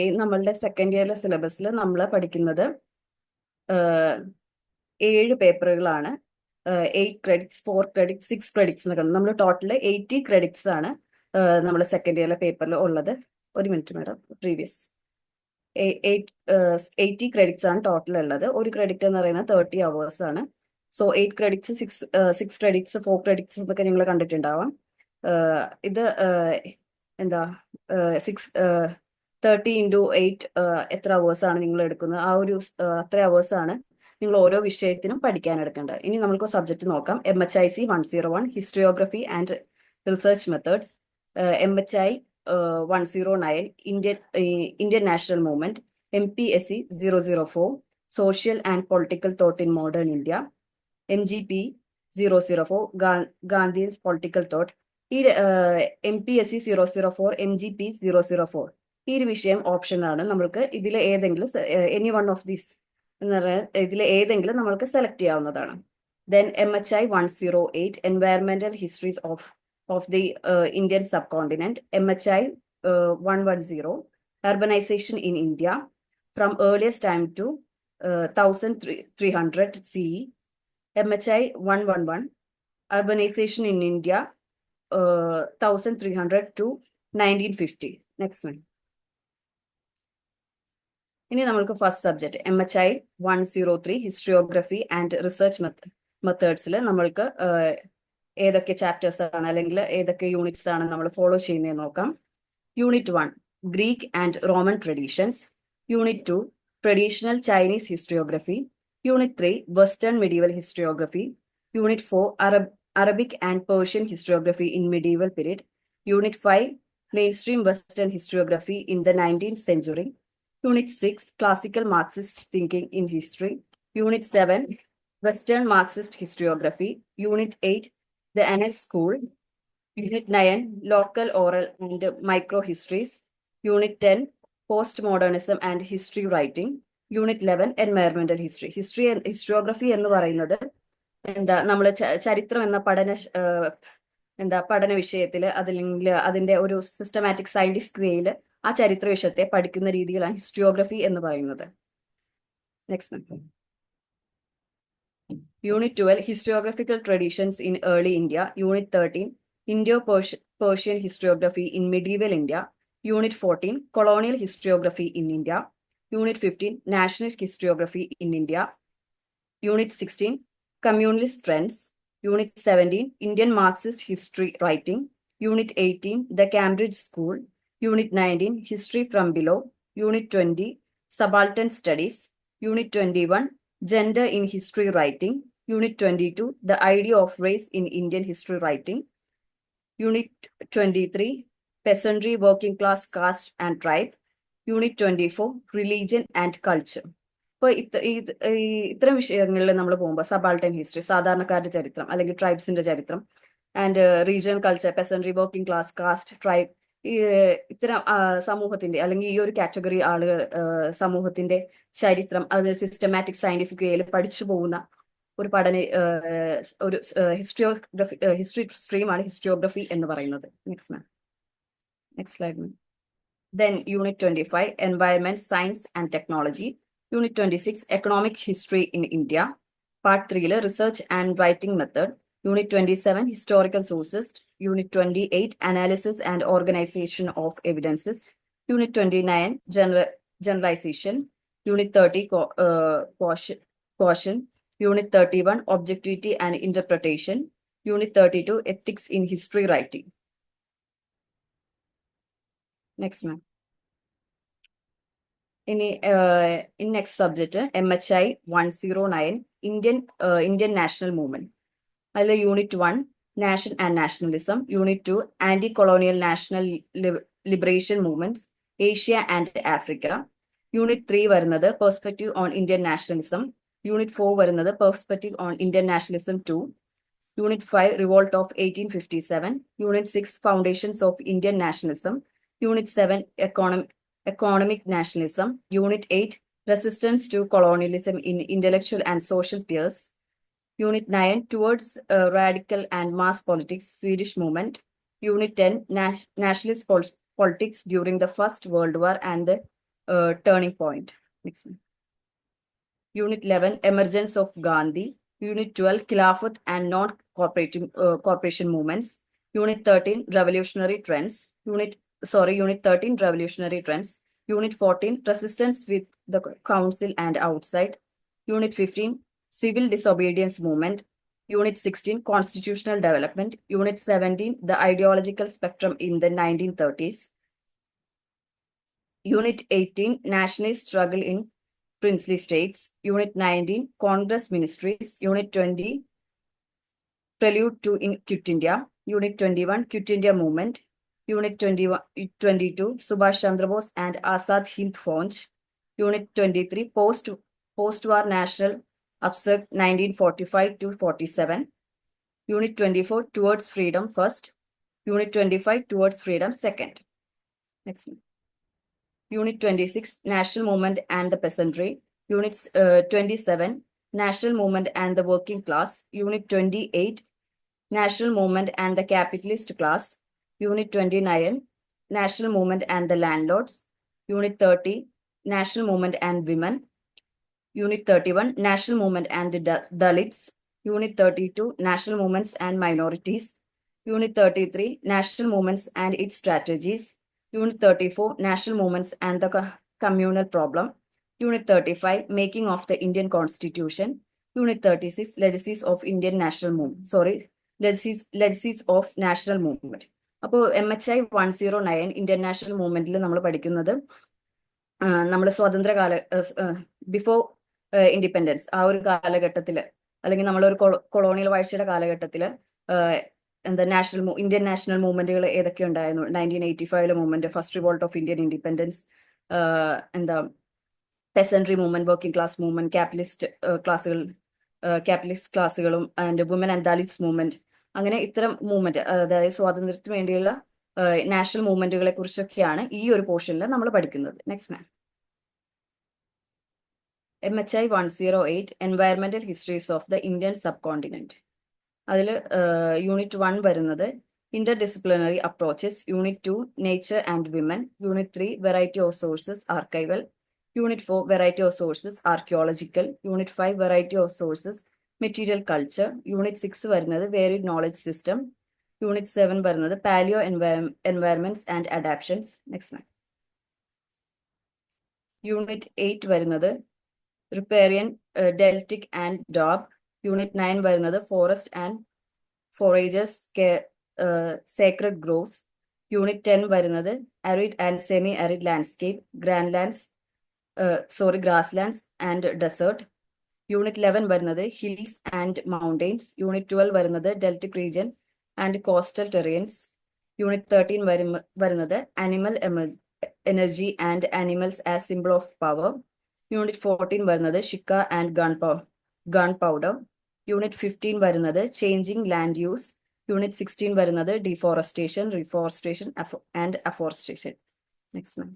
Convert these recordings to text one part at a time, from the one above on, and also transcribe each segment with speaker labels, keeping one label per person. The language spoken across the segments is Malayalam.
Speaker 1: ഓക്കെ നമ്മളുടെ സെക്കൻഡ് ഇയറിലെ സിലബസിൽ നമ്മൾ പഠിക്കുന്നത് ഏഴ് പേപ്പറുകളാണ് eight credits four credits six credits എന്നൊക്കെ നമ്മൾ ടോട്ടൽ എയ്റ്റി ക്രെഡിറ്റ്സ് ആണ് നമ്മൾ സെക്കൻഡ് ഇയറിലെ പേപ്പറിൽ ഉള്ളത്. ഒരു minute madam previous eighty credits ആണ് ടോട്ടൽ ഉള്ളത്. ഒരു ക്രെഡിറ്റ് എന്ന് പറയുന്നത് തേർട്ടി അവേഴ്സ് ആണ്. So eight credits six six credits four credits എന്നൊക്കെ നിങ്ങൾ കണ്ടിട്ടുണ്ടാവാം. ഇത് എന്താ സിക്സ് തേർട്ടി ഇന്റു എയ്റ്റ് എത്ര അവേഴ്സ് ആണ് നിങ്ങൾ എടുക്കുന്നത്? ആ ഒരു അത്ര അവേഴ്സ് ആണ് നിങ്ങൾ ഓരോ വിഷയത്തിനും പഠിക്കാൻ എടുക്കേണ്ടത്. ഇനി നമുക്ക് സബ്ജക്റ്റ് നോക്കാം. M H I C one zero one historiography and research methods M H I one zero nine Indian Indian national movement M P S C zero zero four social and political thought in modern India M G P zero zero four Gandhians political thought ഈ M P S C zero zero four M G P zero zero four ഈ ഒരു വിഷയം ഓപ്ഷനാണ് നമ്മൾക്ക് ഇതിൽ ഏതെങ്കിലും എനി വൺ ഓഫ് ദീസ് എന്ന് പറയുന്നത് ഇതിൽ ഏതെങ്കിലും നമ്മൾക്ക് സെലക്ട് ചെയ്യാവുന്നതാണ് then M H I one zero eight environmental histories of of the Indian subcontinent M H I one one zero urbanization in India from earliest time to uh, 1300 CE. MHI 111 urbanization in India uh, 1300 to 1950. Next one. ഇനി നമ്മൾക്ക് first subject M H I one zero three historiography and research മെത്തേഡ്സിൽ നമ്മൾക്ക് ഏതൊക്കെ ചാപ്റ്റേഴ്സ് ആണ് അല്ലെങ്കിൽ ഏതൊക്കെ യൂണിറ്റ്സ് ആണ് നമ്മൾ ഫോളോ ചെയ്യുന്നത് നോക്കാം. Unit one Greek and Roman traditions unit two traditional Chinese historiography unit three western medieval historiography unit four Arab Arabic and Persian historiography in medieval period unit five mainstream western historiography in the nineteen century Unit 6, Classical Marxist thinking in history. Unit 7, Western Marxist historiography. Unit 8, The Annals School. Unit 9, Local Oral and Micro Histories. Unit 10, Postmodernism and History Writing. Unit eleven environmental history history historiography എന്ന് പറയുന്നത് എന്താ നമ്മൾ ചരിത്രം എന്ന പഠന എന്താ പഠന വിഷയത്തിൽ അല്ലെങ്കിൽ അതിന്റെ ഒരു സിസ്റ്റമാറ്റിക് സയന്റിഫിക് വേയിൽ ആ ചരിത്ര വിഷയത്തെ പഠിക്കുന്ന രീതികളാണ് ഹിസ്റ്റിയോഗ്രഫി എന്ന് പറയുന്നത്. Next unit twelve historiographical traditions in early India unit thirteen Indo Persian historiography in medieval India unit fourteen colonial historiography in India unit fifteen national historiography in India unit sixteen communist trends unit seventeen Indian Marxist history writing unit eighteen the Cambridge school 18, The Cambridge School. Unit 19, History from Below. Unit 20, Subaltern Studies. Unit 21, Gender in History Writing. Unit 22, The Idea of Race in Indian History Writing. Unit 23, peasantry, working class, caste and tribe. Unit 24, religion and culture. ഇപ്പോൾ ഇത്ര ഇത്തരം വിഷയങ്ങളിൽ നമ്മൾ പോകുമ്പോൾ സബാൾട്ടൻ ഹിസ്റ്ററി സാധാരണക്കാരുടെ ചരിത്രം അല്ലെങ്കിൽ ട്രൈബ്സിന്റെ ചരിത്രം and regional culture peasantry working class caste tribe ഈ ഇത്തരം സമൂഹത്തിന്റെ അല്ലെങ്കിൽ ഈ ഒരു കാറ്റഗറി ആളുകൾ സമൂഹത്തിന്റെ ചരിത്രം അത് സിസ്റ്റമാറ്റിക് സയന്റിഫിക് വേയിൽ പഠിച്ചു പോകുന്ന ഒരു പഠന ഒരു ഹിസ്റ്ററിയോഗ്രഫി ഹിസ്റ്ററി സ്ട്രീമാണ് ഹിസ്റ്ററിയോഗ്രഫി എന്ന് പറയുന്നത് next ma'am next then unit twenty five 25, Environment, Science and Technology. Unit 26, Economic History in India. Part 3, Research and Writing Method. Unit 27, Historical Sources. Unit 28, Analysis and Organization of Evidences. Unit 29, General, Generalization. Unit 30, co- uh, Caution. Caution. Unit 31, Objectivity and Interpretation. Unit 32, Ethics in History Writing. Next, ma'am. ഇനി in next subject M H I one zero nine Indian Indian national movement അതിൽ unit one nation and nationalism unit two anti colonial national liberation movements Asia and Africa unit three വരുന്നത് perspective on Indian nationalism unit four വരുന്നത് perspective on Indian nationalism two unit five revolt of eighteen fifty seven unit six foundations of Indian nationalism unit seven economy economic nationalism. Unit 8, resistance to colonialism in intellectual and social spheres. Unit 9 Towards uh, Radical and Mass Politics, Swedish Movement. Unit 10 Nas Nationalist Pol Politics During the First World War and the uh, Turning Point. Next one. Unit 11 Emergence of Gandhi. Unit 12 Khilafat and Non-Corporation uh, corporation Movements. Unit 13 Revolutionary Trends. Unit sorry, Unit 13 Revolutionary Trends. Unit 14 Resistance with the Council and Outside. Unit 15 Civil Disobedience Movement. Unit 16, Constitutional Development. Unit 17, The Ideological Spectrum in the 1930s. Unit 18, Nationalist Struggle in Princely States. Unit 19, Congress Ministries. Unit 20, Prelude to in Quit India. Unit 21, Quit India Movement. Unit 21, 22, Subhash Chandra Bose and Azad Hind Fauj. Unit 23, Post, Post-War National Upsurge 1945 to 47. Unit 24, Towards Freedom First. Unit 25, Towards Freedom Second. Next. Unit 26, National Movement and the Peasantry. Unit uh, 27, National Movement and the Working Class. Unit 28, National Movement and the Capitalist Class. Unit 29, National Movement and the Landlords. Unit 30, National Movement and Women. Unit 31, National Movement and the Da- Dalits. Unit 32, National Movements and Minorities. Unit 33, National Movements and its Strategies. Unit 34, National Movements and the co- Communal Problem. Unit 35, Making of the Indian Constitution. Unit 36, Legacies of Indian National Movement. Sorry, Legacies, Legacies of National Movement. അപ്പോൾ M H I one zero nine Indian national മൂവ്മെന്റിൽ നമ്മൾ പഠിക്കുന്നത് നമ്മുടെ സ്വതന്ത്ര കാല ബിഫോർ ഇൻഡിപെൻഡൻസ് ആ ഒരു കാലഘട്ടത്തിൽ അല്ലെങ്കിൽ നമ്മളൊരു കൊളോണിയൽ വാഴ്ചയുടെ കാലഘട്ടത്തിൽ എന്താ നാഷണൽ ഇന്ത്യൻ നാഷണൽ മൂവ്മെന്റുകൾ ഏതൊക്കെ ഉണ്ടായിരുന്നു? Nineteen eighty ഫൈവിലെ movement first revolt of Indian independence എന്താ peasantry movement working class movement capitalist ക്ലാസ്സുകൾ ക്യാപിറ്റലിസ്റ്റ് ക്ലാസ്സുകളും and women and Dalits movement അങ്ങനെ ഇത്തരം മൂവ്മെന്റ് അതായത് സ്വാതന്ത്ര്യത്തിന് വേണ്ടിയുള്ള നാഷണൽ മൂവ്മെന്റുകളെ കുറിച്ചൊക്കെയാണ് ഈ ഒരു പോർഷനിൽ നമ്മൾ പഠിക്കുന്നത്. Next ma'am M H I one zero eight environmental histories of the Indian subcontinent അതിൽ യൂണിറ്റ് വൺ വരുന്നത് interdisciplinary approaches unit two nature and women unit three variety of sources archival unit four variety of sources archaeological unit five variety of sources material culture unit six വരുന്നത് varied knowledge system unit seven വരുന്നത് palaeo environments and adaptations next ma'am unit eight വരുന്നത് riparian deltaic and doab unit nine വരുന്നത് forest and forages sacred groves unit ten വരുന്നത് arid and semi arid landscape grand lands sorry grasslands and desert unit eleven വരുന്നത് hills and mountains unit twelve വരുന്നത് deltaic region and coastal terrains unit thirteen വരുന്നത് animal energy and animals as symbol of power unit fourteen വരുന്നത് shikar and gun gunpowder unit fifteen വരുന്നത് changing land use unit sixteen വരുന്നത് deforestation reforestation and afforestation next ma'am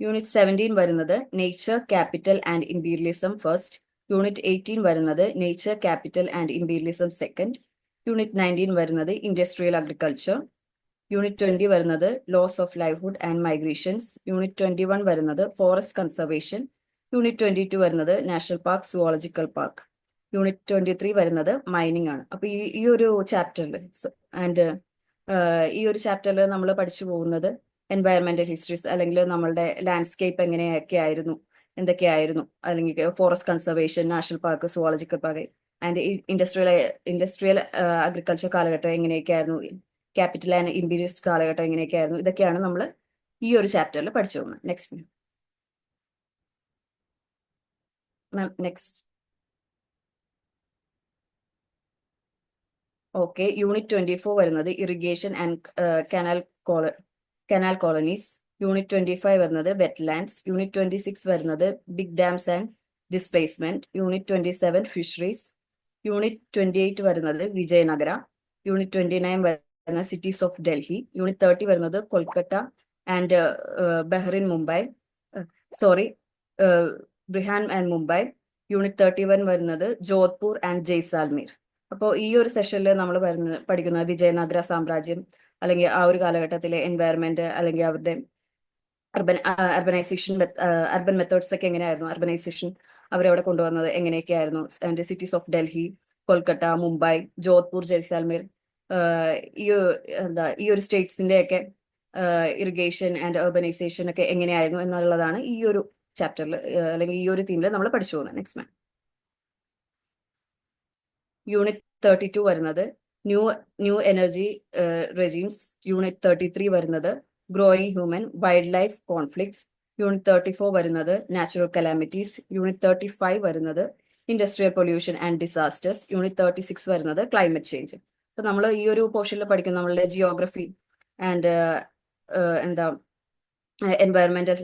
Speaker 1: unit seventeen വരുന്നത് nature capital and imperialism first unit eighteen വരുന്നത് nature capital and imperialism second unit nineteen വരുന്നത് ഇൻഡസ്ട്രിയൽ അഗ്രികൾച്ചർ യൂണിറ്റ് ട്വന്റി വരുന്നത് loss of livelihood and migrations unit twenty one വരുന്നത് forest conservation unit twenty two വരുന്നത് national park zoological park unit twenty three വരുന്നത് മൈനിങ് ആണ്. അപ്പൊ ഈ ഈ ഒരു ചാപ്റ്ററിൽ ആൻഡ് ഈ ഒരു ചാപ്റ്ററിൽ നമ്മൾ പഠിച്ചു പോകുന്നത് എൻവയറമെന്റൽ ഹിസ്റ്ററീസ് അല്ലെങ്കിൽ നമ്മളുടെ ലാൻഡ്സ്കേപ്പ് എങ്ങനെയൊക്കെ ആയിരുന്നു എന്തൊക്കെയായിരുന്നു അല്ലെങ്കിൽ forest conservation national park zoological park and industrial industrial agriculture കാലഘട്ടം എങ്ങനെയൊക്കെയായിരുന്നു ക്യാപിറ്റൽ ആൻഡ് ഇമ്പീരിയസ് കാലഘട്ടം എങ്ങനെയൊക്കെയായിരുന്നു? ഇതൊക്കെയാണ് നമ്മൾ ഈ ഒരു ചാപ്റ്ററിൽ പഠിച്ചു പോകുന്നത്. Next ma'am next okay unit twenty four വരുന്നത് irrigation and canal cola canal colonies unit twenty five വരുന്നത് വെറ്റ്ലാൻഡ്സ് യൂണിറ്റ് ട്വന്റി സിക്സ് വരുന്നത് big dams and displacement unit twenty seven fisheries unit twenty eight വരുന്നത് വിജയനഗര. യൂണിറ്റ് ട്വന്റി നയൻ വരുന്നത് cities of Delhi. Unit thirty വരുന്നത് Kolkata and Brihan Mumbai. Sorry Brihan and Mumbai. Unit thirty one വരുന്നത് ജോധ്പൂർ ആൻഡ് ജയ്സാൽമീർ. അപ്പോൾ ഈ ഒരു സെഷനിൽ നമ്മൾ വരുന്ന പഠിക്കുന്ന വിജയനഗര സാമ്രാജ്യം അല്ലെങ്കിൽ ആ ഒരു കാലഘട്ടത്തിലെ എൻവയറമെന്റ് അല്ലെങ്കിൽ അവരുടെ അർബൻ അർബനൈസേഷൻ അർബൻ മെത്തേഡ്സ് ഒക്കെ എങ്ങനെയായിരുന്നു? അർബനൈസേഷൻ അവരവിടെ കൊണ്ടുവന്നത് എങ്ങനെയൊക്കെയായിരുന്നു? And cities of Delhi Kolkata Mumbai Jodhpur Jaisalmer. ഈ എന്താ ഈ ഒരു സ്റ്റേറ്റ്സിന്റെ ഒക്കെ ഇറിഗേഷൻ ആൻഡ് അർബനൈസേഷൻ ഒക്കെ എങ്ങനെയായിരുന്നു എന്നുള്ളതാണ് ഈ ഒരു ചാപ്റ്ററിൽ അല്ലെങ്കിൽ ഈ ഒരു തീമിൽ നമ്മൾ പഠിച്ചു പോകുന്നത്. Next man unit thirty two വരുന്നത്. New new energy regimes unit thirty three വരുന്നത്. Growing human wildlife conflicts unit thirty four വരുന്നത്. Natural calamities unit thirty five വരുന്നത്. Industrial pollution and disasters unit thirty six വരുന്നത് ക്ലൈമറ്റ് ചേഞ്ച് അപ്പൊ നമ്മൾ ഈ ഒരു പോർഷനിൽ പഠിക്കുന്നു നമ്മളുടെ ജിയോഗ്രഫി ആൻഡ് എന്താ എൻവയറമെന്റൽ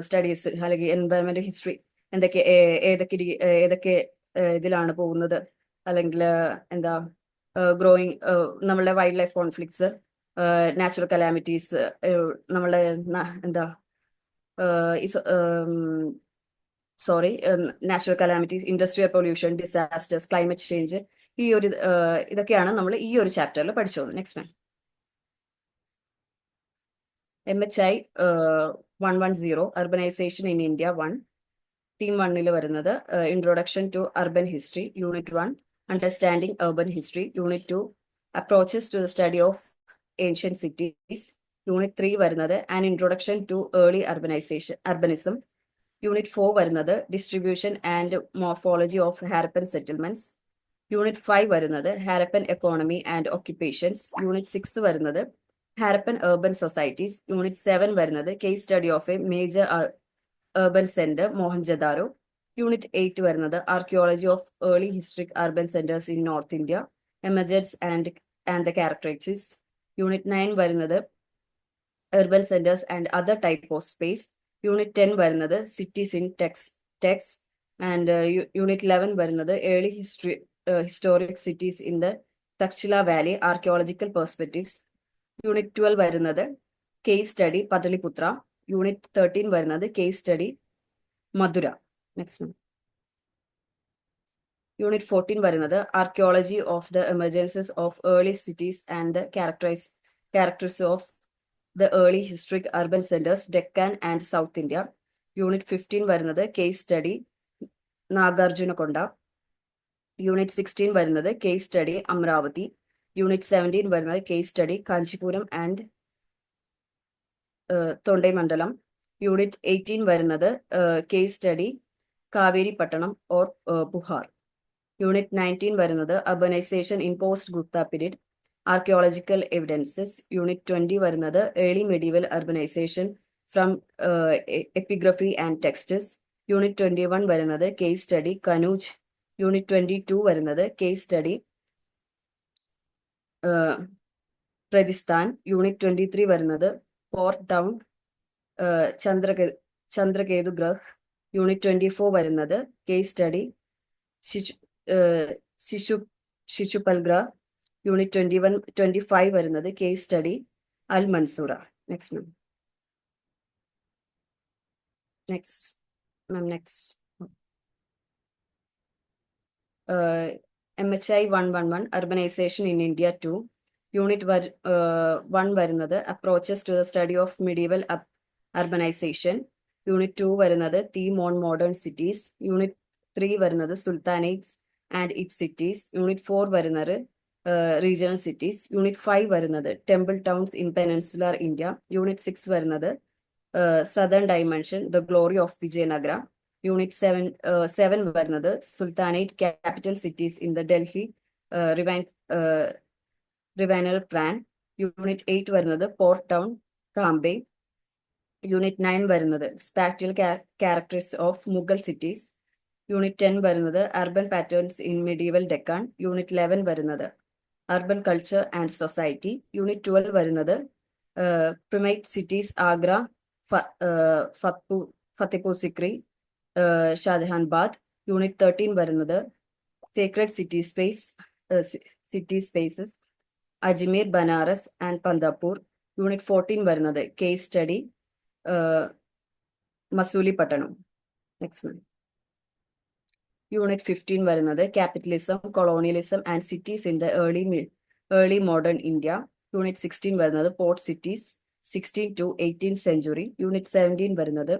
Speaker 1: സ്റ്റഡീസ് അല്ലെങ്കിൽ എൻവയറമെന്റൽ ഹിസ്റ്ററി എന്തൊക്കെ ഏതൊക്കെ ഏതൊക്കെ ഇതിലാണ് പോകുന്നത്. അല്ലെങ്കിൽ എന്താ ഗ്രോയിങ് നമ്മളുടെ wild life conflicts natural calamities നമ്മളുടെ എന്താ sorry natural calamities industrial pollution disasters climate change ഈ ഒരു ഇതൊക്കെയാണ് നമ്മൾ ഈ ഒരു ചാപ്റ്ററിൽ പഠിച്ചത് next ma'am M H I one one zero urbanization in India one theme വണ്ണിൽ വരുന്നത് introduction to urban history unit one understanding urban history unit two approaches to the study of ancient cities unit three വരുന്നത് an introduction to early urbanization urbanism unit four വരുന്നത് distribution and morphology of Harappan settlements unit five വരുന്നത് Harappan economy and occupations unit six വരുന്നത് Harappan urban societies unit seven വരുന്നത് case study of a major urban centre Mohenjodaro unit eight വരുന്നത് archaeology of early historic urban centres in north India emergence and and the characteristics unit nine വരുന്നത് urban centres and other type of space unit ten വരുന്നത് cities in texts texts and unit eleven വരുന്നത് early history historic cities in the Taxila valley archaeological perspectives unit twelve വരുന്നത് case study Pataliputra. Unit thirteen വരുന്നത് case study Mathura. Next unit fourteen വരുന്നത് archaeology of the emergences of early cities and the characterise characters of the early historic urban centres Deccan and south India unit fifteen വരുന്നത് case study Nagarjunakonda unit sixteen വരുന്നത് case study Amaravati. Unit seventeen വരുന്നത് case study Kanchipuram and Thondai Mandalam unit eighteen വരുന്നത് case study Kaveri Pattinam or Puhar. Unit nineteen വരുന്നത് urbanization in post Gupta period archaeological evidences unit twenty വരുന്നത് early medieval urbanization from epigraphy and texts unit twenty one വരുന്നത് case study Kannauj unit twenty two വരുന്നത് case study Pratishthan. Unit twenty three വരുന്നത് പോർട്ട് ടൗൺ ചന്ദ്രകേ Chandraketugarh. Unit twenty four വരുന്നത് കേസ് സ്റ്റഡി ശിശു ശിശു Sisupalgarh unit twenty one twenty five വരുന്നത് case study Al Mansura. Next ma'am next ma'am next M H I one one one urbanization in India two unit one വരുന്നത് approaches to the study of medieval urbanization unit two വരുന്നത് theme on modern cities unit three വരുന്നത് sultanates and it cities unit four വരുന്നത് റീജിയണൽ സിറ്റീസ് യൂണിറ്റ് ഫൈവ് വരുന്നത് temple towns in peninsular India unit six വരുന്നത് southern dimension the glory of Vijayanagara unit seven seven വരുന്നത് sultanate capital cities in the Delhi റിവൈൻ റിവൈനൽ plan unit eight വരുന്നത് port town Cambay unit nine വരുന്നത് spatial characteristics of Mughal cities unit ten വരുന്നത് urban patterns in medieval Deccan unit eleven വരുന്നത് urban culture and society unit twelve വരുന്നത് primate cities Agra Fatehpur Fatehpur Sikri Shahjahanabad unit thirteen വരുന്നത്. Secret city space city spaces Ajmer Banaras and Pandharpur. Unit fourteen വരുന്നത് case study Masulipatnam next unit fifteen വരുന്നത് capitalism colonialism and cities in the early early modern India. Unit sixteen വരുന്നത് port cities sixteen to eighteen century. Unit seventeen വരുന്നത്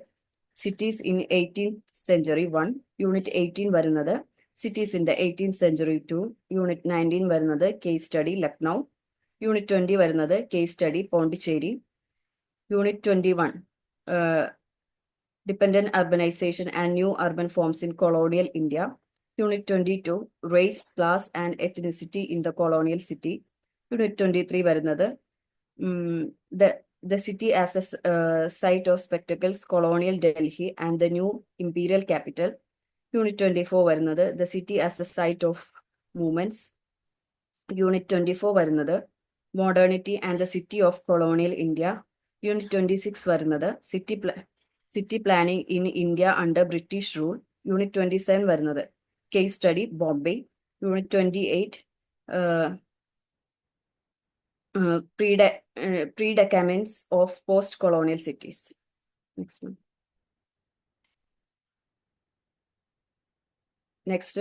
Speaker 1: cities in eighteen century one unit eighteen വരുന്നത്. Cities in the eighteen century two unit nineteen വരുന്നത് case study Lucknow unit twenty വരുന്നത് case study Pondicherry unit twenty one dependent urbanization and new urban forms in colonial India unit twenty two race class and ethnicity in the colonial city unit twenty three വരുന്നത് the the city as a s- uh, site of spectacles, colonial Delhi and the new imperial capital. Unit 24 വരുന്നത് the city as a site of movements. Unit 24 വരുന്നത് modernity and the city of colonial India. Unit 26 വരുന്നത് city pla city planning in India under British rule. Unit 27 വരുന്നത് case study Bombay. Unit 28 uh, uh, post colonial cities of post-colonial cities. Next one. Next,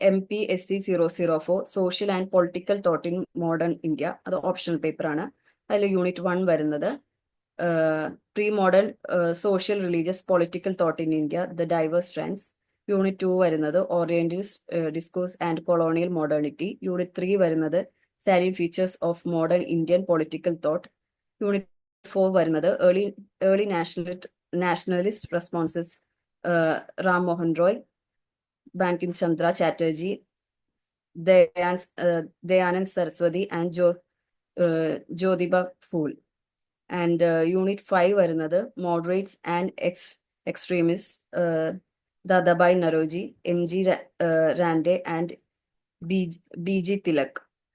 Speaker 1: MPSC 004 Social and Political Thought in Modern India. അത് ഓപ്ഷണൽ പേപ്പർ ആണ് അതിൽ യൂണിറ്റ് വൺ വരുന്നത് pre modern social religious political thought in India the diverse trends unit two വരുന്നത് orientalist discourse and colonial modernity unit three വരുന്നത് salient features of modern Indian political thought. Unit 4 വരുന്നത് early early nationalist nationalist responses uh, Ram Mohan Roy, Bankim Chandra Chatterjee, Dayan, uh, Dayanand Saraswati and jo, uh, Jyotiba Phule. And uh, Unit 5 വരുന്നത് moderates and ex extremists uh, Dadabhai Naroji, M.G. Ra- uh, Rande and B.G.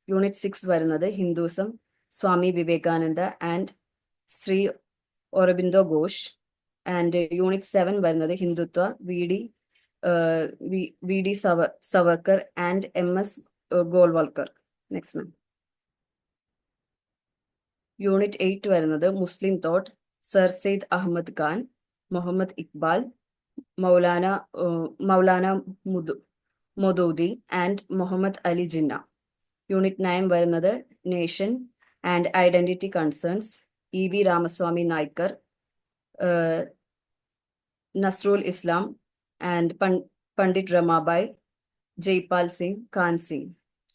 Speaker 1: Unit six വരുന്നത് Hinduism Swami Vivekananda and Shri Aurobindo Ghosh. And unit seven വരുന്നത് Hindutva V D V D സവ Savarkar and M S Golwalkar next ma'am unit eight വരുന്നത് Muslim thought sir Syed Ahmad Khan Muhammad Iqbal Maulana Maulana മുദു Maududi and Muhammad Ali Jinnah. Unit nine വരുന്നത് nation and identity concerns E V Ramaswamy Naicker Nazrul Islam and Pandit Ramabai Jaipal Singh Khan Singh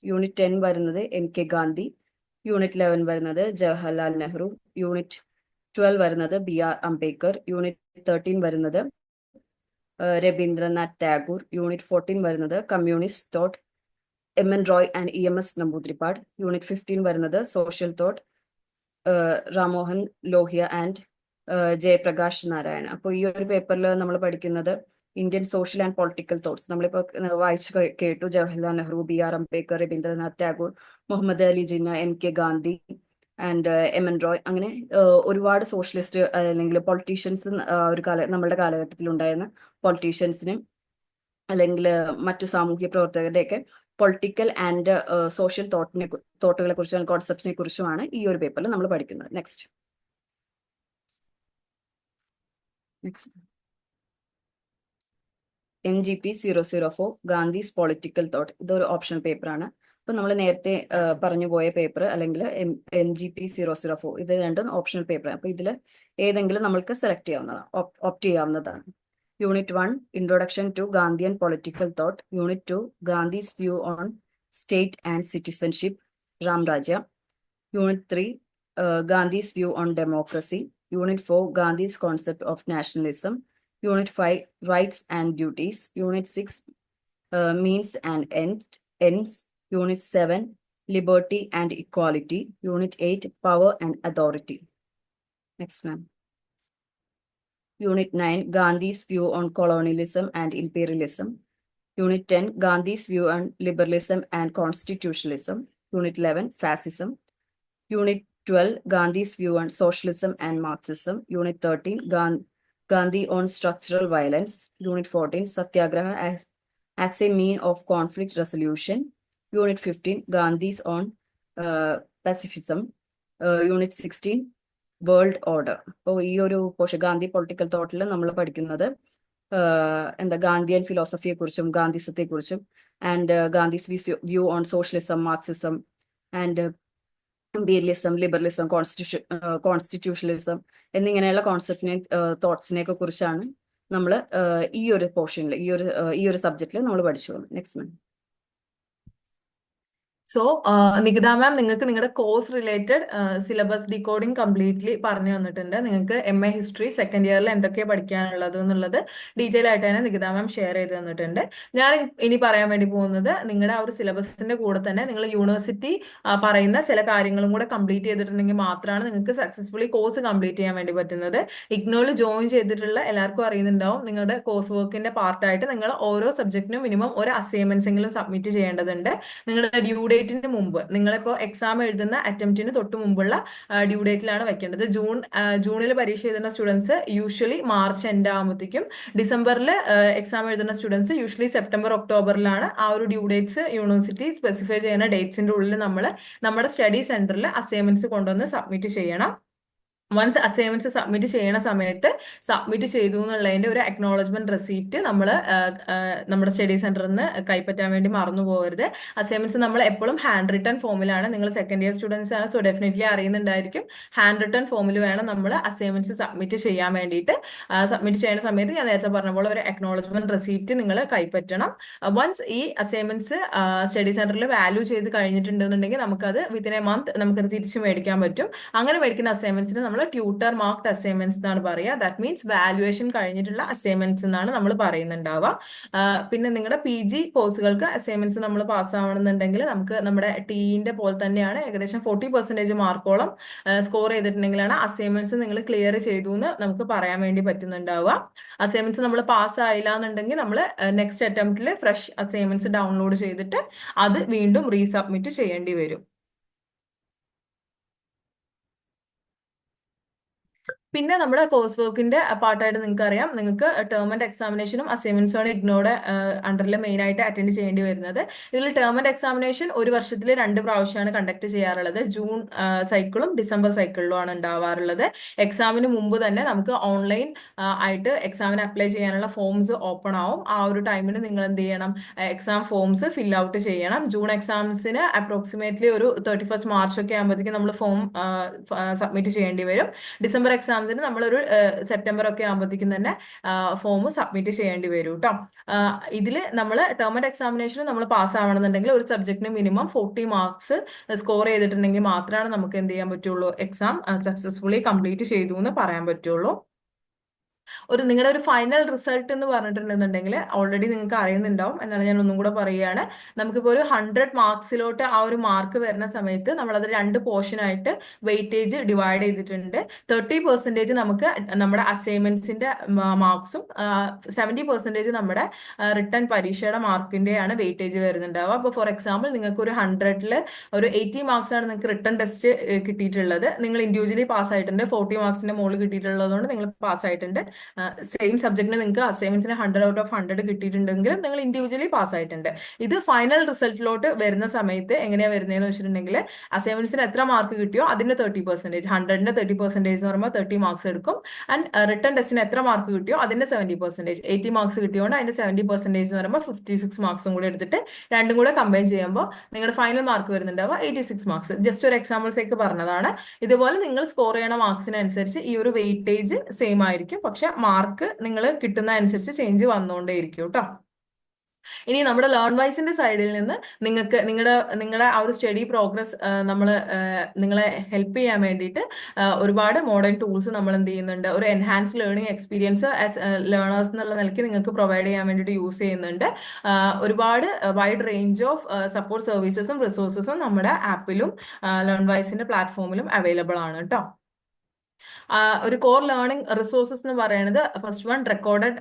Speaker 1: unit ten വരുന്നത് M K Gandhi unit eleven വരുന്നത് ജവഹർലാൽ നെഹ്റു യൂണിറ്റ് ട്വൽവ് വരുന്നത് B R Ambedkar unit thirteen വരുന്നത് രവീന്ദ്രനാഥ് ടാഗൂർ യൂണിറ്റ് ഫോർട്ടീൻ വരുന്നത് communist thought M N Roy and E M S Namboodiripad unit fifteen വരുന്നത് social thought Rammanohar Lohia and Jayaprakash Narayan അപ്പോൾ ഈ ഒരു പേപ്പറിൽ നമ്മൾ പഠിക്കുന്നത് Indian social and political thoughts നമ്മളിപ്പോൾ വായിച്ചു കേട്ടു. Jawaharlal Nehru B R Ambedkar Rabindranath Tagore Muhammad Ali Jinnah M K Gandhi and M N Roy അങ്ങനെ ഒരുപാട് സോഷ്യലിസ്റ്റ് അല്ലെങ്കിൽ പൊളിറ്റീഷ്യൻസ് ഒരു കാല നമ്മുടെ കാലഘട്ടത്തിൽ ഉണ്ടായിരുന്ന പൊളിറ്റീഷ്യൻസിനും അല്ലെങ്കിൽ മറ്റു സാമൂഹ്യ പ്രവർത്തകരുടെയൊക്കെ പൊളിറ്റിക്കൽ ആൻഡ് സോഷ്യൽ തോട്ടിനെ തോട്ടുകളെ കുറിച്ചും കോൺസെപ്റ്റിനെ കുറിച്ചുമാണ് ഈ ഒരു പേപ്പറിൽ നമ്മൾ പഠിക്കുന്നത്. Next M G P zero zero four Gandhi's political thought ഇതൊരു ഓപ്ഷണൽ പേപ്പറാണ് അപ്പൊ നമ്മൾ നേരത്തെ പറഞ്ഞു പോയ പേപ്പർ അല്ലെങ്കിൽ M G P zero zero four ഇത് രണ്ടും ഓപ്ഷണൽ പേപ്പറാണ് അപ്പൊ ഇതിൽ ഏതെങ്കിലും നമ്മൾക്ക് സെലക്ട് ചെയ്യാവുന്നതാണ് ഓപ്റ്റ് ചെയ്യാവുന്നതാണ്. Unit 1 Introduction to Gandhian Political Thought. Unit 2 Gandhi's View on State and Citizenship. Ram Raja. Unit 3 uh, Gandhi's View on Democracy. Unit 4 Gandhi's Concept of Nationalism. Unit 5 Rights and Duties. Unit 6 uh, Means and Ends. ends. Unit 7 Liberty and Equality. Unit 8 Power and Authority. Next, ma'am unit 9 gandhi's view on colonialism and imperialism. Unit 10 gandhi's view on liberalism and constitutionalism. Unit 11 fascism. Unit 12 gandhi's view on socialism and marxism. Unit 13 Gan- gandhi on structural violence. Unit 14 satyagraha as, as a mean of conflict resolution. Unit 15, Gandhi's on uh, pacifism. Uh, Unit 16, world order അപ്പോൾ ഈ ഒരു പോഷൻ ഗാന്ധി പൊളിറ്റിക്കൽ തോട്ടിൽ നമ്മൾ പഠിക്കുന്നത് എന്താ ഗാന്ധിയൻ ഫിലോസഫിയെ കുറിച്ചും ഗാന്ധിസത്തെ കുറിച്ചും and Gandhi's view on socialism Marxism and imperialism liberalism constitution constitutionalism എന്നിങ്ങനെയുള്ള കോൺസെപ്റ്റിനെ തോട്ട്സിനെ ഒക്കെ കുറിച്ചാണ് നമ്മൾ ഈ ഒരു പോർഷനിൽ ഈ ഒരു ഈ ഒരു സബ്ജക്റ്റിൽ നമ്മൾ പഠിച്ചു next month
Speaker 2: so Nikita ma'am നിങ്ങൾക്ക് നിങ്ങളുടെ course related syllabus decoding completely പറഞ്ഞു തന്നിട്ടുണ്ട്. നിങ്ങൾക്ക് എം എ ഹിസ്റ്ററി സെക്കൻഡ് ഇയറിൽ എന്തൊക്കെയാണ് പഠിക്കാനുള്ളത് എന്നുള്ളത് ഡീറ്റെയിൽ ആയിട്ട് തന്നെ നികിത മാം ഷെയർ ചെയ്ത് തന്നിട്ടുണ്ട്. ഞാൻ ഇനി പറയാൻ വേണ്ടി പോകുന്നത് നിങ്ങളുടെ ആ ഒരു സിലബസിന്റെ കൂടെ തന്നെ നിങ്ങൾ യൂണിവേഴ്സിറ്റി പറയുന്ന ചില കാര്യങ്ങളും കൂടെ കംപ്ലീറ്റ് ചെയ്തിട്ടുണ്ടെങ്കിൽ മാത്രമാണ് നിങ്ങൾക്ക് സക്സസ്ഫുള്ളി കോഴ്സ് കംപ്ലീറ്റ് ചെയ്യാൻ വേണ്ടി പറ്റുന്നത്. ഇഗ്നോയിൽ ജോയിൻ ചെയ്തിട്ടുള്ള എല്ലാവർക്കും അറിയുന്നുണ്ടാവും നിങ്ങളുടെ കോഴ്സ് വർക്കിന്റെ പാർട്ടായിട്ട് നിങ്ങൾ ഓരോ സബ്ജക്റ്റിനും മിനിമം ഒരു അസൈൻമെന്റ്സ് എങ്കിലും സബ്മിറ്റ് ചെയ്യേണ്ടതുണ്ട്. നിങ്ങളുടെ ഡ്യൂ ഡേറ്റിന് മുമ്പ്. നിങ്ങളിപ്പോൾ എക്സാം എഴുതുന്ന അറ്റംപ്റ്റിന് തൊട്ട് മുമ്പുള്ള ഡ്യൂ ഡേറ്റിലാണ് വെക്കേണ്ടത്. ജൂൺ ജൂണിൽ പരീക്ഷ എഴുതുന്ന സ്റ്റുഡൻസ് യൂഷ്വലി മാർച്ച് എൻഡ് ആകുമ്പോഴത്തേക്കും ഡിസംബറിൽ എക്സാം എഴുതുന്ന സ്റ്റുഡൻസ് യൂഷ്വലി സെപ്റ്റംബർ ഒക്ടോബറിലാണ് ആ ഒരു ഡ്യൂ ഡേറ്റ്സ് യൂണിവേഴ്സിറ്റി സ്പെസിഫൈ ചെയ്യുന്ന ഡേറ്റ്സിന്റെ ഉള്ളിൽ നമ്മൾ നമ്മുടെ സ്റ്റഡി സെന്ററിൽ അസൈൻമെന്റ്സ് കൊണ്ടുവന്ന് സബ്മിറ്റ് ചെയ്യണം. വൺസ് അസൈൻമെന്റ്സ് സബ്മിറ്റ് ചെയ്യണ സമയത്ത് സബ്മിറ്റ് ചെയ്തു എന്നുള്ളതിന്റെ ഒരു അക്നോളജ്മെന്റ് റെസീപ്റ്റ് നമ്മൾ നമ്മുടെ സ്റ്റഡി സെന്ററിൽ നിന്ന് കൈപ്പറ്റാൻ വേണ്ടി മറന്നു പോകരുത്. അസൈൻമെന്റ്സ് നമ്മൾ എപ്പോഴും ഹാൻഡ് റിട്ടേൺ ഫോമിലാണ് നിങ്ങൾ സെക്കൻഡ് ഇയർ സ്റ്റുഡൻസ് ആണ് സോ ഡെഫിനറ്റ്ലി അറിയുന്നുണ്ടായിരിക്കും. ഹാൻഡ് റിട്ടേൺ ഫോമിൽ വേണം നമ്മൾ അസൈൻമെന്റ്സ് സബ്മിറ്റ് ചെയ്യാൻ വേണ്ടിയിട്ട്. സബ്മിറ്റ് ചെയ്യുന്ന സമയത്ത് ഞാൻ നേരത്തെ പറഞ്ഞ പോലെ ഒരു അക്നോളജ്മെന്റ് റെസീപ്റ്റ് നിങ്ങൾ കൈപ്പറ്റണം. വൺസ് ഈ അസൈൻമെന്റ്സ് സ്റ്റഡി സെന്ററിൽ വാല്യൂ ചെയ്ത് കഴിഞ്ഞിട്ടുണ്ടെന്നുണ്ടെങ്കിൽ നമുക്കത് വിത്തിൻ എ മന്ത് നമുക്കത് തിരിച്ചു മേടിക്കാൻ പറ്റും. അങ്ങനെ മേടിക്കുന്ന അസൈൻമെന്റ്സിന് നമ്മൾ ട്യൂട്ടർ മാർക്ക്ഡ് അസൈൻമെന്റ്സ് എന്നാണ് പറയുക. ദാറ്റ് മീൻസ് വാല്യുവേഷൻ കഴിഞ്ഞിട്ടുള്ള അസൈൻമെന്റ്സ് എന്നാണ് നമ്മൾ പറയുന്നുണ്ടാവുക. പിന്നെ നിങ്ങളുടെ പി ജി കോഴ്സുകൾക്ക് അസൈൻമെന്റ്സ് നമ്മൾ പാസ് പാസ്സാവണമെന്നുണ്ടെങ്കിൽ നമുക്ക് നമ്മുടെ ടീന്റെ പോലെ തന്നെയാണ് ഏകദേശം ഫോർട്ടി പെർസെന്റേജ് മാർക്കോളം സ്കോർ ചെയ്തിട്ടുണ്ടെങ്കിലാണ് അസൈൻമെന്റ്സ് നിങ്ങൾ ക്ലിയർ ചെയ്തു എന്ന് നമുക്ക് പറയാൻ വേണ്ടി പറ്റുന്നുണ്ടാവുക. അസൈൻമെന്റ്സ് നമ്മൾ പാസ്സായില്ല എന്നുണ്ടെങ്കിൽ നമ്മൾ നെക്സ്റ്റ് അറ്റംപ്റ്റിൽ ഫ്രഷ് അസൈൻമെന്റ്സ് ഡൗൺലോഡ് ചെയ്തിട്ട് അത് വീണ്ടും റീസബ്മിറ്റ് ചെയ്യേണ്ടി വരും. പിന്നെ നമ്മുടെ കോഴ്സ് വർക്കിന്റെ പാർട്ടായിട്ട് നിങ്ങൾക്ക് അറിയാം നിങ്ങൾക്ക് ടേം ആൻഡ് എക്സാമിനേഷനും അസൈൻമെന്റ്സും ആണ് ഇഗ്നോയുടെ അണ്ടറിൽ മെയിൻ ആയിട്ട് അറ്റൻഡ് ചെയ്യേണ്ടി വരുന്നത്. ഇതിൽ ടേം ആൻഡ് എക്സാമിനേഷൻ ഒരു വർഷത്തിൽ രണ്ട് പ്രാവശ്യമാണ് കണ്ടക്ട് ചെയ്യാറുള്ളത്. ജൂൺ സൈക്കിളും ഡിസംബർ സൈക്കിളിലും ആണ് ഉണ്ടാവാറുള്ളത്. എക്സാമിന് മുമ്പ് തന്നെ നമുക്ക് ഓൺലൈൻ ആയിട്ട് എക്സാമിന് അപ്ലൈ ചെയ്യാനുള്ള ഫോംസ് ഓപ്പൺ ആവും. ആ ഒരു ടൈമിന് നിങ്ങൾ എന്ത് ചെയ്യണം? എക്സാം ഫോംസ് ഫിൽ ഔട്ട് ചെയ്യണം. ജൂൺ എക്സാംസിന് അപ്രോക്സിമേറ്റ്ലി ഒരു തേർട്ടി ഫസ്റ്റ് മാർച്ച് ഒക്കെ ആകുമ്പോഴത്തേക്കും നമ്മൾ ഫോം സബ്മിറ്റ് ചെയ്യേണ്ടി വരും. ഡിസംബർ എക്സാംസിന് നമ്മളൊരു സെപ്റ്റംബർ ഒക്കെ ആകുമ്പോഴത്തേക്കും തന്നെ ഫോം സബ്മിറ്റ് ചെയ്യേണ്ടി വരും കേട്ടോ ഇതിൽ നമ്മൾ ടേം ആൻഡ് എക്സാമിനേഷന് നമ്മൾ പാസ് ആവണമെന്നുണ്ടെങ്കിൽ ഒരു സബ്ജക്റ്റിന് മിനിമം ഫോർട്ടി മാർക്സ് സ്കോർ ചെയ്തിട്ടുണ്ടെങ്കിൽ മാത്രമാണ് നമുക്ക് എന്ത് ചെയ്യാൻ പറ്റുള്ളൂ? എക്സാം സക്സസ്ഫുള്ളി കംപ്ലീറ്റ് ചെയ്തു എന്ന് പറയാൻ പറ്റുള്ളൂ. ഒരു നിങ്ങളുടെ ഒരു ഫൈനൽ റിസൾട്ട് എന്ന് പറഞ്ഞിട്ടുണ്ടെന്നുണ്ടെങ്കിൽ ഓൾറെഡി നിങ്ങൾക്ക് അറിയുന്നുണ്ടാവും. എന്നാണ് ഞാൻ ഒന്നും കൂടെ പറയുകയാണ്. നമുക്കിപ്പോൾ ഒരു ഹൺഡ്രഡ് മാർക്സിലോട്ട് ആ ഒരു മാർക്ക് വരുന്ന സമയത്ത് നമ്മളത് രണ്ട് പോർഷനായിട്ട് വെയിറ്റേജ് ഡിവൈഡ് ചെയ്തിട്ടുണ്ട്. തേർട്ടി പെർസെന്റേജ് നമുക്ക് നമ്മുടെ അസൈൻമെന്റ്സിന്റെ മാർക്സും സെവന്റി പെർസെന്റേജ് നമ്മുടെ റിട്ടേൺ പരീക്ഷയുടെ മാർക്കിന്റെയാണ് വെയിറ്റേജ് വരുന്നുണ്ടാവുക. അപ്പോൾ ഫോർ എക്സാമ്പിൾ നിങ്ങൾക്ക് ഒരു ഹൺഡ്രഡിൽ ഒരു എയ്റ്റി മാർക്സ് ആണ് നിങ്ങൾക്ക് റിട്ടേൺ ടെസ്റ്റ് കിട്ടിയിട്ടുള്ളത്. നിങ്ങൾ ഇൻഡിവിജ്വലി പാസ് ആയിട്ടുണ്ട്. ഫോർട്ടി മാർക്സിന്റെ മുകളിൽ കിട്ടിയിട്ടുള്ളതുകൊണ്ട് നിങ്ങൾ പാസ് ആയിട്ടുണ്ട്. സെയിം സബ്ജക്റ്റിന് നിങ്ങൾക്ക് അസൈൻമെന്റ്സിന് ഹൺഡ്രഡ് ഔട്ട് ഓഫ് ഹൺഡ്രഡ് കിട്ടിയിട്ടുണ്ടെങ്കിൽ നിങ്ങൾ ഇൻഡിവിജ്വലി പാസ് ആയിട്ടുണ്ട്. ഇത് ഫൈനൽ റിസൾട്ടിലോട്ട് വരുന്ന സമയത്ത് എങ്ങനെയാണ് വരുന്നതെന്ന് വെച്ചിട്ടുണ്ടെങ്കിൽ അസൈൻമെന്റ്സിന് എത്ര മാർക്ക് കിട്ടിയോ അതിന്റെ തേർട്ടി പെർസെന്റേജ് ഹൺഡ്രഡിന്റെ തേർട്ടി പെർസെന്റേജ് എന്ന് പറയുമ്പോൾ തേർട്ടി മാർക്സ് എടുക്കും. ആൻഡ് റിട്ടേൺ ടെസ്റ്റിന് എത്ര മാർക്ക് കിട്ടിയോ അതിന്റെ സെവന്റി പെർസെന്റേജ് എയ്റ്റി മാർക്സ് കിട്ടിയോണ്ട് അതിന്റെ സെവന്റി പെർസെന്റേജ് എന്ന് പറയുമ്പോൾ ഫിഫ്റ്റി സിക്സ് മാർക്സും കൂടെ എടുത്തിട്ട് രണ്ടും കൂടെ കമ്പൈൻ ചെയ്യുമ്പോൾ നിങ്ങളുടെ ഫൈനൽ മാർക്ക് വരുന്നുണ്ടാവുക എയ്റ്റി സിക്സ് മാർക്സ് ജസ്റ്റ് ഒരു എക്സാമ്പിൾസേക്ക് പറഞ്ഞതാണ്. ഇതുപോലെ നിങ്ങൾ സ്കോർ ചെയ്യണ മാർക്സിനനുസരിച്ച് ഈ ഒരു വെയിറ്റേജ് സെയിം ആയിരിക്കും. പക്ഷെ മാർക്ക് നിങ്ങൾ കിട്ടുന്ന അനുസരിച്ച് ചേഞ്ച് വന്നുകൊണ്ടേയിരിക്കും കേട്ടോ ഇനി നമ്മുടെ ലേൺ വൈസിന്റെ സൈഡിൽ നിന്ന് നിങ്ങൾക്ക് നിങ്ങളുടെ നിങ്ങളുടെ ആ ഒരു സ്റ്റഡി പ്രോഗ്രസ് നമ്മൾ നിങ്ങളെ ഹെൽപ്പ് ചെയ്യാൻ വേണ്ടിയിട്ട് ഒരുപാട് മോഡേൺ ടൂൾസ് നമ്മൾ എന്ത് ചെയ്യുന്നുണ്ട്. ഒരു enhance learning experience as learners എന്നുള്ള നിലയ്ക്ക് നിങ്ങൾക്ക് പ്രൊവൈഡ് ചെയ്യാൻ വേണ്ടിയിട്ട് യൂസ് ചെയ്യുന്നുണ്ട്. ഒരുപാട് വൈഡ് റേഞ്ച് ഓഫ് സപ്പോർട്ട് സർവീസസും റിസോഴ്സസും നമ്മുടെ ആപ്പിലും ലേൺ വൈസിന്റെ പ്ലാറ്റ്ഫോമിലും അവൈലബിൾ ആണ് കേട്ടോ ഒരു കോർ ലേണിംഗ് റിസോഴ്സസ് എന്ന് പറയുന്നത് first one recorded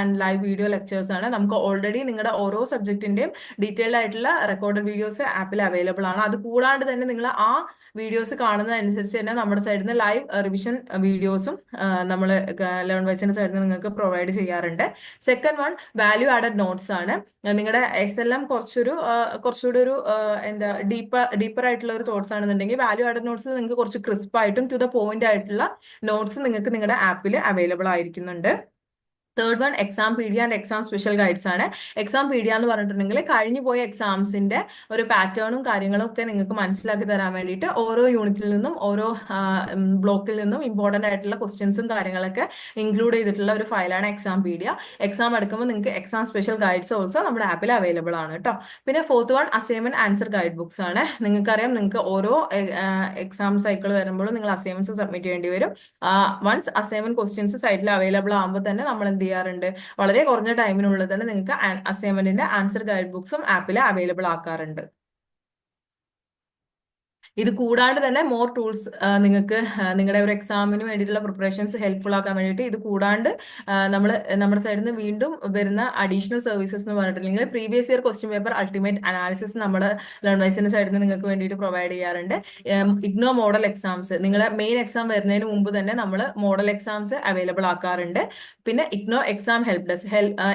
Speaker 2: and live video lectures ആണ്. നമുക്ക് ഓൾറെഡി നിങ്ങളുടെ ഓരോ സബ്ജക്റ്റിന്റെയും ഡീറ്റെയിൽഡ് ആയിട്ടുള്ള റെക്കോർഡഡ് വീഡിയോസ് ആപ്പിൽ അവൈലബിൾ ആണ്. അത് കൂടാണ്ട് തന്നെ നിങ്ങൾ ആ വീഡിയോസ് കാണുന്നതനുസരിച്ച് തന്നെ നമ്മുടെ സൈഡിൽ നിന്ന് ലൈവ് റിവിഷൻ വീഡിയോസും നമ്മൾ ലേൺ വൈസിന്റെ സൈഡിൽ നിന്ന് നിങ്ങൾക്ക് പ്രൊവൈഡ് ചെയ്യാറുണ്ട്. Second one value added notes ആണ്. നിങ്ങളുടെ എസ് എൽ എം കുറച്ചൊരു കുറച്ചുകൂടി ഒരു എന്താ ഡീപ്പർ ഡീപ്പർ ആയിട്ടുള്ള ഒരു തോട്ട്സ് ആണെന്നുണ്ടെങ്കിൽ വാല്യൂ ആഡഡ് നോട്ട്സ് നിങ്ങൾക്ക് കുറച്ച് ക്രിസ്പ് ആയിട്ടും ടു ദ പോയിന്റ് ആയിട്ടുള്ള നോട്ട്സ് നിങ്ങൾക്ക് നിങ്ങളുടെ ആപ്പിൽ available ആയിരിക്കുന്നുണ്ട്. Third one Exampedia and exam special guides ആണ്. എക്സാം പീഡിയ എന്ന് പറഞ്ഞിട്ടുണ്ടെങ്കിൽ കഴിഞ്ഞു പോയ എക്സാംസിന്റെ ഒരു പാറ്റേണും കാര്യങ്ങളും ഒക്കെ നിങ്ങൾക്ക് മനസ്സിലാക്കി തരാൻ വേണ്ടിയിട്ട് ഓരോ യൂണിറ്റിൽ നിന്നും ഓരോ ബ്ലോക്കിൽ നിന്നും ഇമ്പോർട്ടന്റ് ആയിട്ടുള്ള ക്വസ്റ്റ്യൻസും കാര്യങ്ങളൊക്കെ ഇൻക്ലൂഡ് ചെയ്തിട്ടുള്ള ഒരു ഫയലാണ് എക്സാം പീഡിയ എക്സാം എടുക്കുമ്പോൾ നിങ്ങൾക്ക് എക്സാം സ്പെഷ്യൽ ഗൈഡ്സ് ഓൾസോ നമ്മുടെ ആപ്പിൽ അവൈലബിൾ ആണ് കേട്ടോ പിന്നെ fourth one assignment answer guide books ആണ്. നിങ്ങൾക്കറിയാം നിങ്ങൾക്ക് ഓരോ എക്സാം സൈക്കിൾ വരുമ്പോഴും നിങ്ങൾ അസൈൻമെന്റ്സ് സബ്മിറ്റ് ചെയ്യേണ്ടി വരും. വൺസ് അസൈൻമെന്റ് ക്വസ്റ്റ്യൻസ് സൈറ്റിൽ അവൈലബിൾ ആകുമ്പോൾ തന്നെ നമ്മൾ എന്ത് ചെയ്യാറുണ്ട്. വളരെ കുറഞ്ഞ ടൈമിനുള്ളിൽ തന്നെ നിങ്ങൾക്ക് അസൈൻമെന്റിന്റെ ആൻസർ ഗൈഡ് ബുക്സും ആപ്പിൽ അവൈലബിൾ ആക്കാറുണ്ട്. ഇത് കൂടാണ്ട് തന്നെ മോർ ടൂൾസ് നിങ്ങൾക്ക് നിങ്ങളുടെ ഒരു എക്സാമിന് വേണ്ടിയിട്ടുള്ള പ്രിപ്പറേഷൻസ് ഹെൽപ്ഫുൾ ആക്കാൻ വേണ്ടിയിട്ട് ഇത് കൂടാണ്ട് നമ്മൾ നമ്മുടെ സൈഡിൽ നിന്ന് വീണ്ടും വരുന്ന അഡീഷണൽ സർവീസസ് എന്ന് പറഞ്ഞിട്ടുണ്ടെങ്കിൽ previous year question paper ultimate analysis നമ്മുടെ ലേൺവൈസിന്റെ സൈഡിൽ നിന്ന് നിങ്ങൾക്ക് വേണ്ടിയിട്ട് പ്രൊവൈഡ് ചെയ്യാറുണ്ട്. ഇഗ്നോ മോഡൽ എക്സാംസ് നിങ്ങളെ മെയിൻ എക്സാം വരുന്നതിന് മുമ്പ് തന്നെ നമ്മൾ മോഡൽ എക്സാംസ് അവൈലബിൾ ആക്കാറുണ്ട്. പിന്നെ ഇഗ്നോ എക്സാം ഹെൽപ്പ് ഡെസ്ക്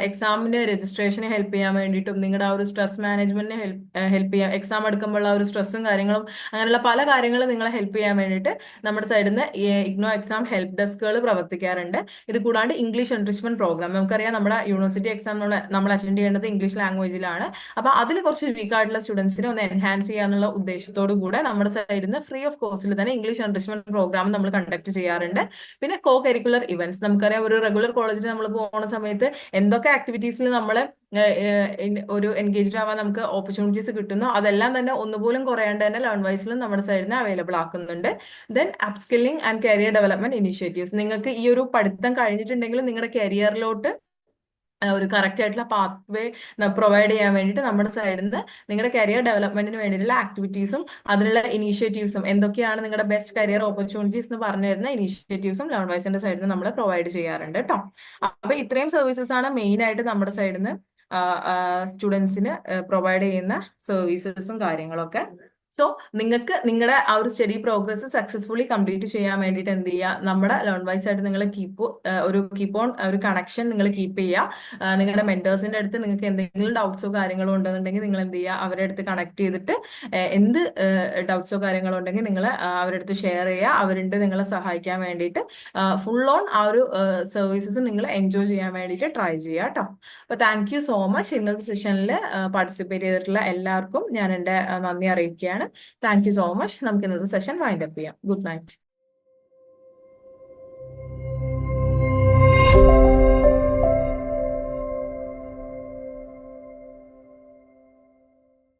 Speaker 2: എക്സാമിന് രജിസ്ട്രേഷന് ഹെൽപ്പ് ചെയ്യാൻ വേണ്ടിയിട്ടും നിങ്ങളുടെ ആ ഒരു സ്ട്രെസ് മാനേജ്മെന്റിന് ഹെൽപ്പ് ഹെൽപ്പ് ചെയ്യാം എക്സാം എടുക്കുമ്പോൾ എടുക്കുമ്പോഴുള്ള ഒരു സ്ട്രെസ്സും കാര്യങ്ങളും അങ്ങനെയുള്ള പല കാര്യങ്ങളും നിങ്ങളെ ഹെൽപ്പ് ചെയ്യാൻ വേണ്ടിയിട്ട് നമ്മുടെ സൈഡിൽ നിന്ന് ഇഗ്നോ എക്സാം ഹെൽപ്പ് ഡെസ്കുകൾ പ്രവർത്തിക്കാറുണ്ട്. ഇത് കൂടാണ്ട് ഇംഗ്ലീഷ് എൻട്രിച്ച്മെന്റ് പ്രോഗ്രാം നമുക്കറിയാം നമ്മുടെ യൂണിവേഴ്സിറ്റി എക്സാം നമ്മൾ അറ്റൻഡ് ചെയ്യേണ്ടത് ഇംഗ്ലീഷ് ലാംഗ്വേജിലാണ് അപ്പൊ അതിൽ കുറച്ച് വീക്ക് ആയിട്ടുള്ള സ്റ്റുഡൻസിനെ ഒന്ന് എൻഹാൻസ് ചെയ്യാനുള്ള ഉദ്ദേശത്തോടു കൂടെ നമ്മുടെ സൈഡിൽ നിന്ന് ഫ്രീ ഓഫ് കോസ്റ്റിൽ തന്നെ ഇംഗ്ലീഷ് എൻട്രിച്ച്മെന്റ് പ്രോഗ്രാം നമ്മൾ കണ്ടക്ട് ചെയ്യാറുണ്ട്. പിന്നെ കോ കരിക്കുലർ ഇവന്റ്സ് നമുക്കറിയാം ഒരു റെഗുലർ കോളേജിൽ നമ്മൾ പോകുന്ന സമയത്ത് എന്തൊക്കെ ആക്ടിവിറ്റീസിൽ നമ്മൾ ഒരു എൻഗേജ്ഡ് ആവാൻ നമുക്ക് ഓപ്പർച്യൂണിറ്റീസ് കിട്ടുന്നു. അതെല്ലാം തന്നെ ഒന്നുപോലും കുറയാണ്ട് തന്നെ ലേൺ വൈസിലും നമ്മുടെ സൈഡിൽ നിന്ന് അവൈലബിൾ ആക്കുന്നുണ്ട്. Then upskilling and career development initiatives നിങ്ങൾക്ക് ഈ ഒരു പഠിത്തം കഴിഞ്ഞിട്ടുണ്ടെങ്കിൽ നിങ്ങളുടെ കരിയറിലോട്ട് ഒരു കറക്റ്റ് ആയിട്ടുള്ള പാത്ത് വേ പ്രൊവൈഡ് ചെയ്യാൻ വേണ്ടിയിട്ട് നമ്മുടെ സൈഡിൽ നിന്ന് നിങ്ങളുടെ കരിയർ ഡെവലപ്മെന്റിന് വേണ്ടിയിട്ടുള്ള ആക്ടിവിറ്റീസും അതിനുള്ള ഇനീഷ്യേറ്റീവ്സും എന്തൊക്കെയാണ് നിങ്ങളുടെ ബെസ്റ്റ് കരിയർ ഓപ്പർച്യൂണിറ്റീസ് എന്ന് പറഞ്ഞു തരുന്ന ഇനീഷ്യേറ്റീവ്സും ലേൺ വൈസിന്റെ സൈഡിൽ നിന്ന് നമ്മൾ പ്രൊവൈഡ് ചെയ്യാറുണ്ട് കേട്ടോ അപ്പൊ ഇത്രയും സർവീസസ് ആണ് മെയിൻ ആയിട്ട് നമ്മുടെ സൈഡിൽ നിന്ന് സ്റ്റുഡൻസിന് പ്രൊവൈഡ് ചെയ്യുന്ന സർവീസസും കാര്യങ്ങളൊക്കെ സോ നിങ്ങൾക്ക് നിങ്ങളുടെ ആ ഒരു സ്റ്റഡി പ്രോഗ്രസ് സക്സസ്ഫുള്ളി കംപ്ലീറ്റ് ചെയ്യാൻ വേണ്ടിയിട്ട് എന്ത് ചെയ്യുക നമ്മുടെ ലേൺ വൈസ് ആയിട്ട് നിങ്ങൾ കീപ്പ് ഒരു കീപ്പ് ഓൺ ഒരു കണക്ഷൻ നിങ്ങൾ കീപ്പ് ചെയ്യുക നിങ്ങളുടെ മെന്റേഴ്സിന്റെ അടുത്ത് നിങ്ങൾക്ക് എന്തെങ്കിലും ഡൗട്ട്സോ കാര്യങ്ങളോ ഉണ്ടെന്നുണ്ടെങ്കിൽ നിങ്ങൾ എന്ത് ചെയ്യുക അവരുടെ അടുത്ത് കണക്ട് ചെയ്തിട്ട് എന്ത് ഡൗട്ട്സോ കാര്യങ്ങളോ ഉണ്ടെങ്കിൽ നിങ്ങൾ അവരുടെ അടുത്ത് ഷെയർ ചെയ്യുക അവരുണ്ട് നിങ്ങളെ സഹായിക്കാൻ വേണ്ടിയിട്ട് ഫുൾ ഓൺ ആ ഒരു സർവീസസ് നിങ്ങൾ എൻജോയ് ചെയ്യാൻ വേണ്ടിയിട്ട് ട്രൈ ചെയ്യുക കേട്ടോ അപ്പൊ താങ്ക് യു സോ മച്ച് ഇന്നത്തെ സെഷനിൽ പാർട്ടിസിപ്പേറ്റ് ചെയ്തിട്ടുള്ള എല്ലാവർക്കും ഞാൻ എന്റെ നന്ദി അറിയിക്കുകയാണ്. താങ്ക് യു സോ മച്ച് നമുക്ക് ഇന്നത്തെ സെഷൻ വൈൻഡ് അപ്പ് ചെയ്യാം. Good night